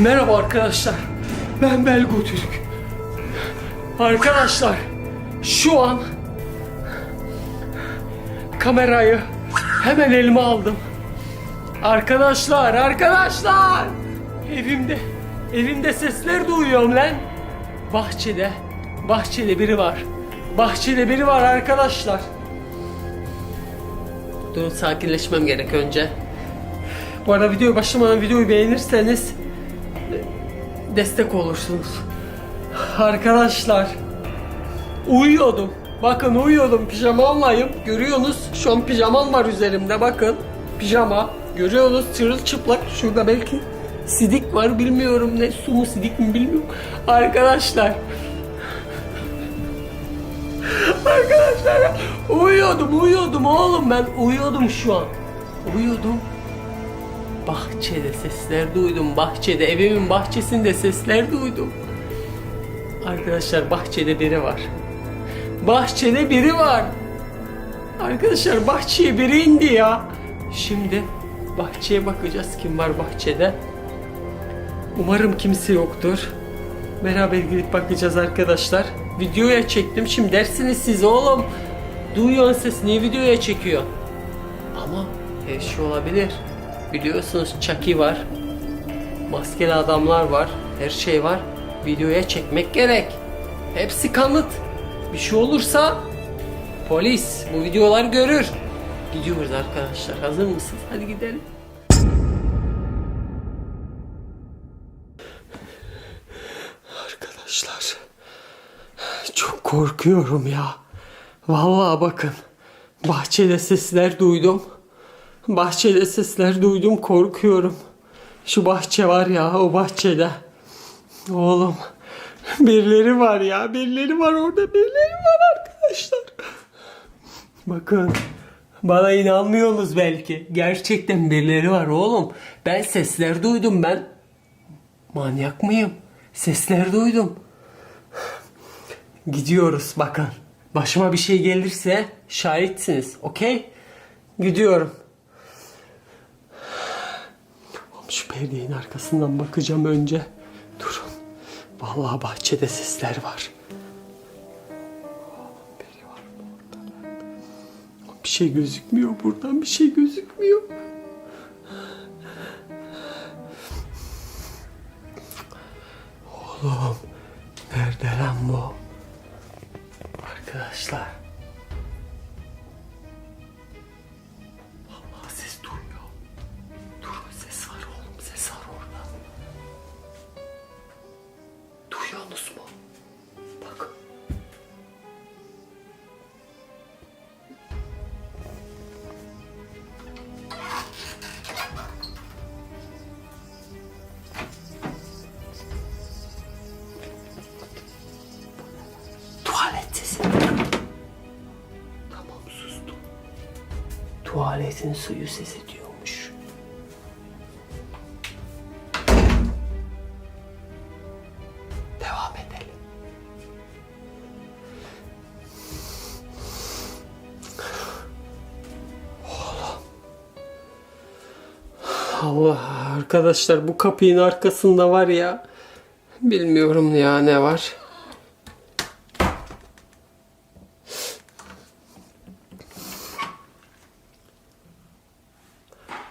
Merhaba arkadaşlar. Ben Belgo Türk. Arkadaşlar şu an kamerayı hemen elime aldım. Arkadaşlar, arkadaşlar! Evimde, evimde sesler duyuyorum lan. Bahçede, bahçede biri var. Bahçede biri var arkadaşlar. Durun sakinleşmem gerek önce. Bu arada videoyu başlamadan videoyu beğenirseniz destek olursunuz. Arkadaşlar uyuyordum. Bakın uyuyordum pijamamlayım. Görüyorsunuz şu an pijamam var üzerimde bakın. Pijama. Görüyorsunuz çırılçıplak. Şurada belki sidik var bilmiyorum ne su mu sidik mi bilmiyorum. Arkadaşlar Arkadaşlar uyuyordum uyuyordum oğlum ben uyuyordum şu an. Uyuyordum. Bahçede sesler duydum. Bahçede evimin bahçesinde sesler duydum. Arkadaşlar bahçede biri var. Bahçede biri var. Arkadaşlar bahçeye biri indi ya. Şimdi bahçeye bakacağız kim var bahçede. Umarım kimse yoktur. Beraber gidip bakacağız arkadaşlar. Videoya çektim. Şimdi dersiniz siz oğlum. Duyuyorsun ses niye videoya çekiyor? Ama her şey olabilir. Biliyorsunuz Chucky var. Maskeli adamlar var. Her şey var. Videoya çekmek gerek. Hepsi kanıt. Bir şey olursa polis bu videoları görür. Gidiyoruz arkadaşlar. Hazır mısınız? Hadi gidelim. Arkadaşlar çok korkuyorum ya. Vallahi bakın. Bahçede sesler duydum. Bahçede sesler duydum korkuyorum. Şu bahçe var ya o bahçede. Oğlum birileri var ya birileri var orada birileri var arkadaşlar. Bakın bana inanmıyorsunuz belki. Gerçekten birileri var oğlum. Ben sesler duydum ben. Manyak mıyım? Sesler duydum. Gidiyoruz bakın. Başıma bir şey gelirse şahitsiniz. Okey? Gidiyorum. Oğlum Şu perdenin arkasından bakacağım önce. Durun. Vallahi bahçede sesler var. Bir şey gözükmüyor buradan. Bir şey gözükmüyor. Tuvaletin suyu ses ediyormuş. Devam edelim. Allah arkadaşlar bu kapının arkasında var ya bilmiyorum ya ne var.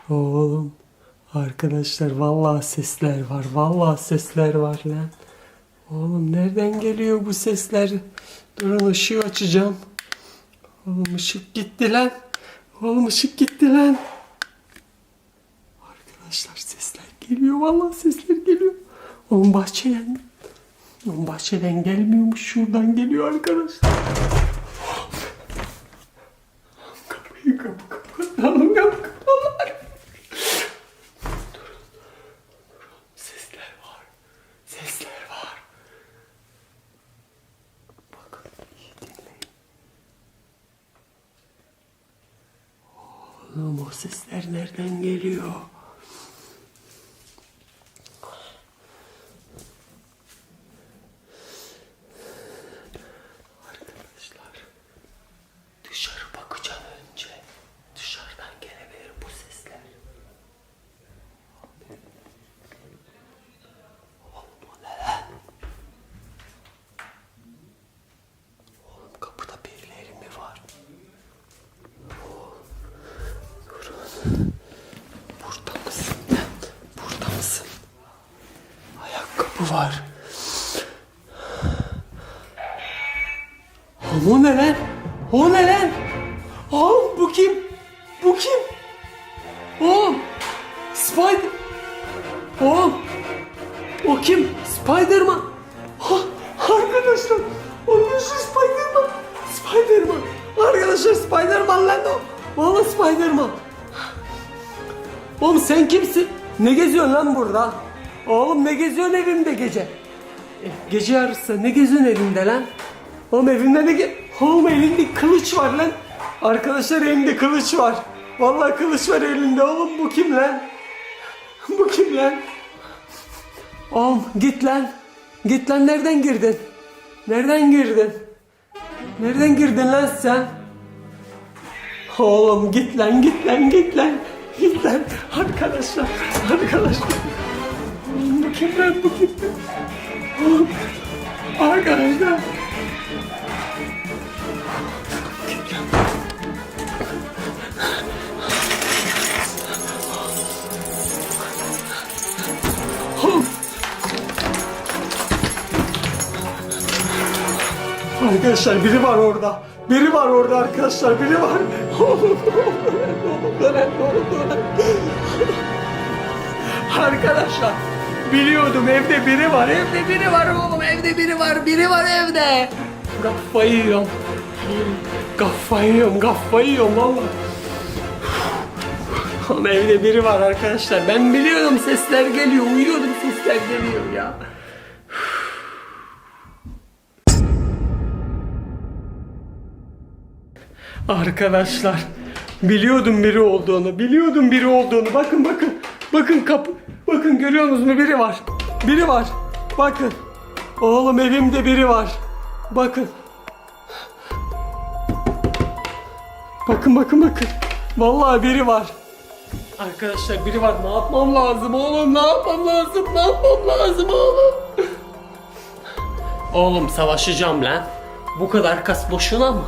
Oğlum arkadaşlar vallahi sesler var. Vallahi sesler var lan. Oğlum nereden geliyor bu sesler? Durun ışığı açacağım. Oğlum ışık gitti lan. Oğlum ışık gitti lan. Arkadaşlar sesler geliyor. Vallahi sesler geliyor. Oğlum bahçeden. Oğlum bahçeden gelmiyormuş. Şuradan geliyor arkadaşlar. Burada mısın? Burada mısın? Ayakkabı var. O ne lan? O ne lan? Oğlum bu kim? Bu kim? Oğlum Spider... Oğlum o kim? Spiderman. Ha, arkadaşlar onun şu Spiderman. Spiderman. Arkadaşlar Spiderman lan o. Valla Spiderman. Oğlum sen kimsin? Ne geziyorsun lan burada? Oğlum ne geziyorsun evimde gece? E, gece yarısı ne geziyorsun evimde lan? Oğlum evimde ne ge... Oğlum elinde kılıç var lan. Arkadaşlar elimde kılıç var. Vallahi kılıç var elinde oğlum bu kim lan? bu kim lan? Oğlum git lan. Git lan nereden girdin? Nereden girdin? Nereden girdin lan sen? Oğlum git lan git lan git lan. Lan. Arkadaşlar. Arkadaşlar. Bu kim lan bu? Oğlum. Arkadaşlar. Arkadaşlar biri var orada. Biri var orada arkadaşlar. Biri var. Arkadaşlar biliyordum evde biri var. Evde biri var oğlum. Evde biri var. Biri var evde. Kafayı yiyorum. Kafayı yiyorum. Kafayı yiyorum valla. Evde biri var arkadaşlar. Ben biliyordum sesler geliyor. Uyuyordum sesler geliyor ya. Arkadaşlar biliyordum biri olduğunu, biliyordum biri olduğunu. Bakın bakın, bakın kapı, bakın görüyor musunuz biri var. Biri var. Bakın. Oğlum evimde biri var. Bakın. Bakın bakın bakın. Vallahi biri var. Arkadaşlar biri var. Ne yapmam lazım oğlum? Ne yapmam lazım? Ne yapmam lazım oğlum? Oğlum savaşacağım lan. Bu kadar kas boşuna mı?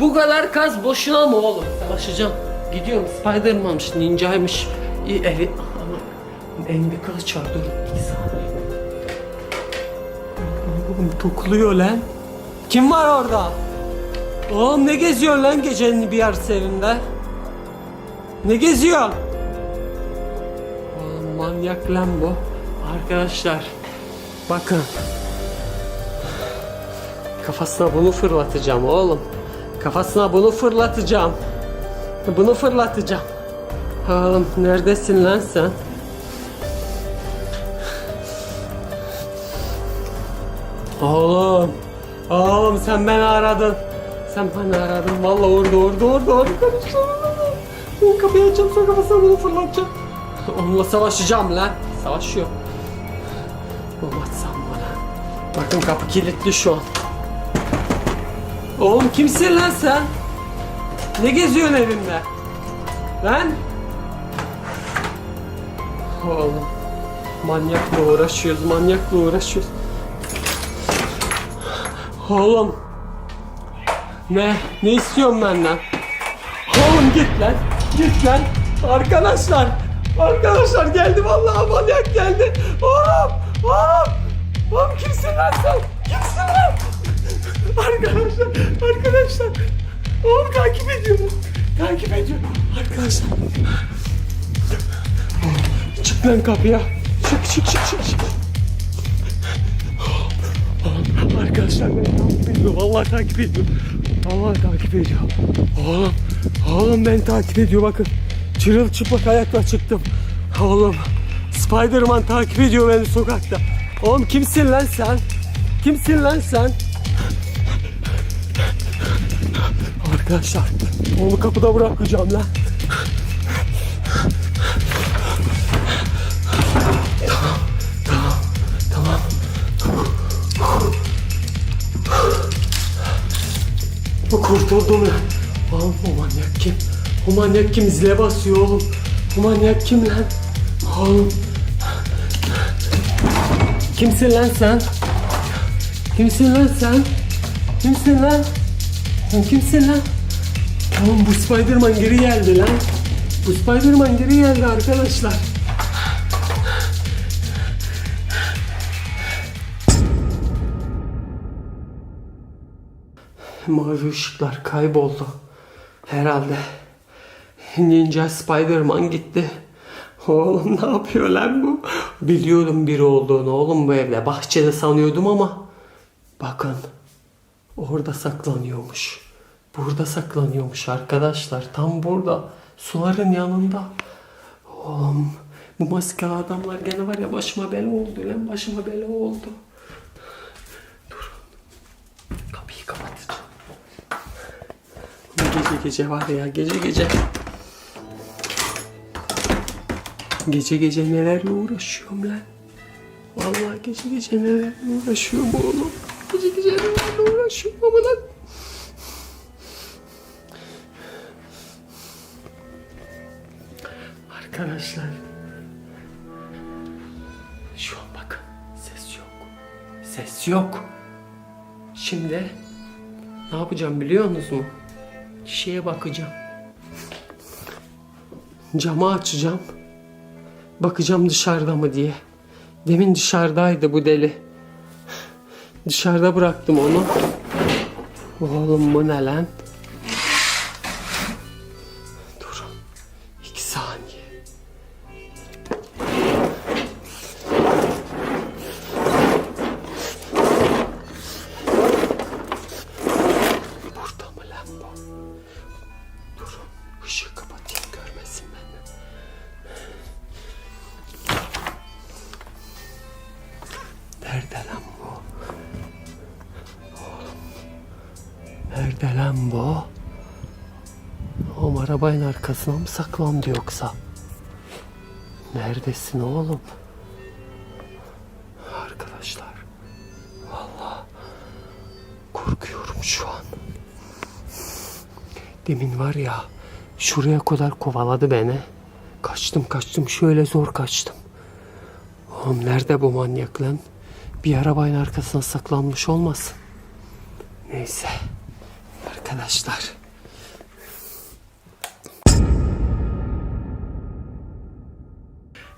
Bu kadar kas boşuna mı oğlum? Savaşacağım. Gidiyorum Spiderman'mış, ninjaymış. İyi, evi... Ama elimde kılıç var dur. Bir saniye. Oğlum lan. Kim var orada? Oğlum ne geziyor lan gecenin bir yarısı evimde? Ne geziyor? Oğlum manyak lan bu. Arkadaşlar bakın. Kafasına bunu fırlatacağım oğlum. Kafasına bunu fırlatacağım. Bunu fırlatacağım. Oğlum neredesin lan sen? Oğlum. Oğlum sen beni aradın. Sen beni aradın. Vallahi orada orada orada arkadaşlar. Ben kapıyı açacağım sonra kafasına bunu fırlatacağım. Onunla savaşacağım lan. Savaşıyor. Bom atsam bana. Bakın kapı kilitli şu an. Oğlum kimsin lan sen? Ne geziyorsun evimde? Lan? Oğlum. Manyakla uğraşıyoruz, manyakla uğraşıyoruz. Oğlum. Ne? Ne istiyorsun benden? Oğlum git lan. Git lan. Arkadaşlar. Arkadaşlar geldi vallahi manyak geldi. Oğlum. Oğlum. Oğlum kimsin lan sen? Kimsin lan? Arkadaşlar. Arkadaşlar. Oğlum takip ediyorum. Takip ediyorum. Arkadaşlar. Çık lan kapıya. Çık çık çık çık. çık. Arkadaşlar beni takip ediyor. Vallahi takip ediyor. Vallahi takip ediyor. Oğlum, oğlum beni takip ediyor bakın. Çırılçıplak ayakla çıktım. Oğlum, Spiderman takip ediyor beni sokakta. Oğlum kimsin lan sen? Kimsin lan sen? Arkadaşlar, onu kapıda bırakacağım lan. Tamam, tamam. Bu kurtuldum ya. Oğlum o manyak kim? O manyak kim? Zile basıyor oğlum. O manyak kim lan? Oğlum. Kimsin lan sen? Kimsin lan sen? Kimsin lan? Sen kimsin lan? Oğlum bu Spiderman geri geldi lan. Bu Spiderman geri geldi arkadaşlar. Mavi ışıklar kayboldu. Herhalde. Ninja Spiderman gitti. Oğlum ne yapıyor lan bu? Biliyordum biri olduğunu oğlum bu evde. Bahçede sanıyordum ama. Bakın. Orada saklanıyormuş. Burada saklanıyormuş arkadaşlar. Tam burada. Suların yanında. Oğlum bu maskeli adamlar gene var ya başıma bela oldu lan. Başıma bela oldu. Dur. Kapıyı kapatacağım. Gece gece var ya gece gece. Gece gece nelerle uğraşıyorum lan. Vallahi gece gece nelerle uğraşıyorum oğlum. Gece gece nelerle uğraşıyorum ama lan. Ses yok. Şimdi ne yapacağım biliyor musunuz mu? Şeye bakacağım. Camı açacağım. Bakacağım dışarıda mı diye. Demin dışarıdaydı bu deli. Dışarıda bıraktım onu. Oğlum bu ne lan? Nerede lan bu? Oğlum arabanın arkasına mı saklandı yoksa? Neredesin oğlum? Arkadaşlar. Vallahi korkuyorum şu an. Demin var ya şuraya kadar kovaladı beni. Kaçtım kaçtım şöyle zor kaçtım. Oğlum nerede bu manyak lan? Bir arabanın arkasına saklanmış olmasın. Neyse. Arkadaşlar.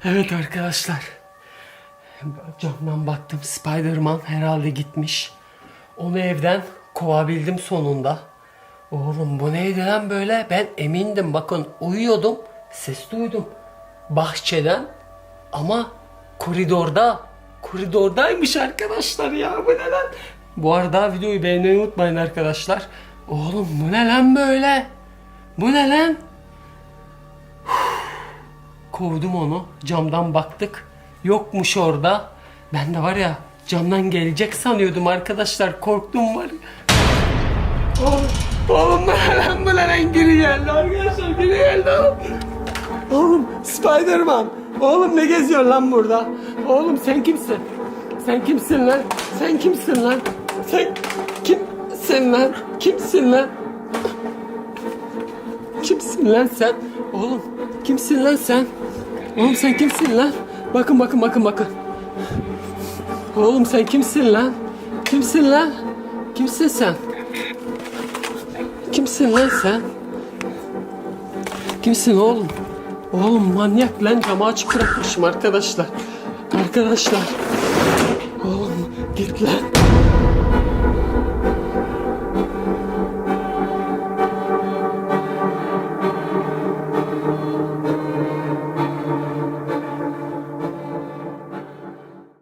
Evet arkadaşlar. Camdan baktım. Spider-Man herhalde gitmiş. Onu evden kovabildim sonunda. Oğlum bu neydi lan böyle? Ben emindim bakın uyuyordum. Ses duydum. Bahçeden ama koridorda. Koridordaymış arkadaşlar ya bu ne lan? Bu arada videoyu beğenmeyi unutmayın arkadaşlar. Oğlum bu ne lan böyle? Bu ne lan? Kovdum onu. Camdan baktık. Yokmuş orada. Ben de var ya camdan gelecek sanıyordum arkadaşlar. Korktum var. Oğlum, oğlum bu ne lan bu ne lan geri geldi arkadaşlar geri geldi oğlum. Spiderman. Oğlum ne geziyorsun lan burada? Oğlum sen kimsin? Sen kimsin lan? Sen kimsin lan? Sen kimsin lan? Kimsin lan? Kimsin lan sen? Oğlum kimsin lan sen? Oğlum sen kimsin lan? Bakın bakın bakın bakın. Oğlum sen kimsin lan? Kimsin lan? Kimsin sen? Kimsin lan sen? Kimsin oğlum? Oğlum manyak lan camı açık bırakmışım arkadaşlar. Arkadaşlar. Oğlum git lan.